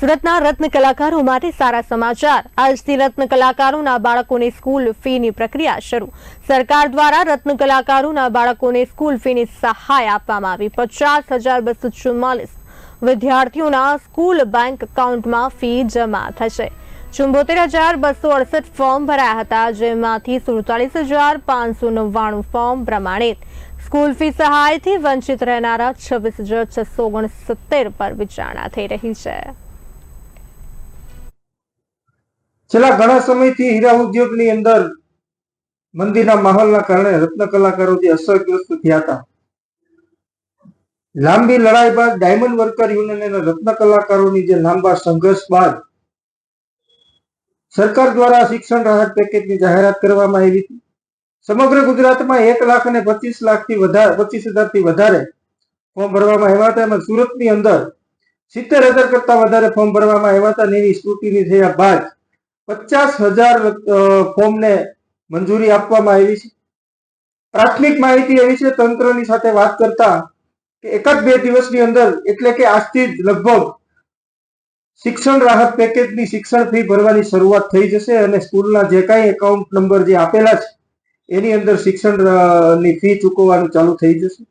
સુરતના રત્ન કલાકારો માટે સારા સમાચાર. આજથી રત્ન કલાકારોના બાળકોને સ્કૂલ ફીની પ્રક્રિયા શરૂ. સરકાર દ્વારા રત્ન કલાકારોના બાળકોને સ્કૂલ ફીની સહાય આપવામાં આવી. પચાસ હજાર બસો ચુમ્માલીસ વિદ્યાર્થીઓના સ્કૂલ બેંક એકાઉન્ટમાં ફી જમા થશે. ચુંબોતેર હજાર બસો અડસઠ ફોર્મ ભરાયા હતા, જેમાંથી સુડતાલીસ હજાર પાંચસો નવ્વાણું ફોર્મ પ્રમાણિત. સ્કૂલ ફી સહાયથી વંચિત રહેનારા છવ્વીસ હજાર છસો ઓગણસિત્તેર પર વિચારણા થઈ રહી છે. છેલ્લા ઘણા સમયથી હીરા ઉદ્યોગની અંદર મંદીના માહોલના કારણે રત્ન કલાકારો જે અસરગ્રસ્ત થયા હતા. લાંબી લડાઈ બાદ ડાયમંડ વર્કર યુનિયન અને રત્ન કલાકારોની જે લાંબા સંઘર્ષ બાદ સરકાર દ્વારા શિક્ષણ રાહત પેકેજની જાહેરાત કરવામાં આવી હતી. સમગ્ર ગુજરાતમાં એક લાખ અને પચીસ લાખથી વધારે પચીસ હજારથી વધારે ફોર્મ ભરવામાં આવ્યા હતા એમાં સુરતની અંદર સિત્તેર હજાર કરતા વધારે ફોર્મ ભરવામાં આવ્યા હતા એની સ્ક્રુટિની થયા બાદ પચાસ હજાર ફોર્મને મંજૂરી આપવામાં આવી છે. પ્રાથમિક માહિતી એવી છે, તંત્રની સાથે વાત કરતા કે એકાદ બે દિવસની અંદર, એટલે કે આજથી જ લગભગ શિક્ષણ રાહત પેકેજની શિક્ષણ ફી ભરવાની શરૂઆત થઈ જશે અને સ્કૂલના જે કાંઈ એકાઉન્ટ નંબર જે આપેલા છે, એની અંદર શિક્ષણની ફી ચૂકવવાનું ચાલુ થઈ જશે.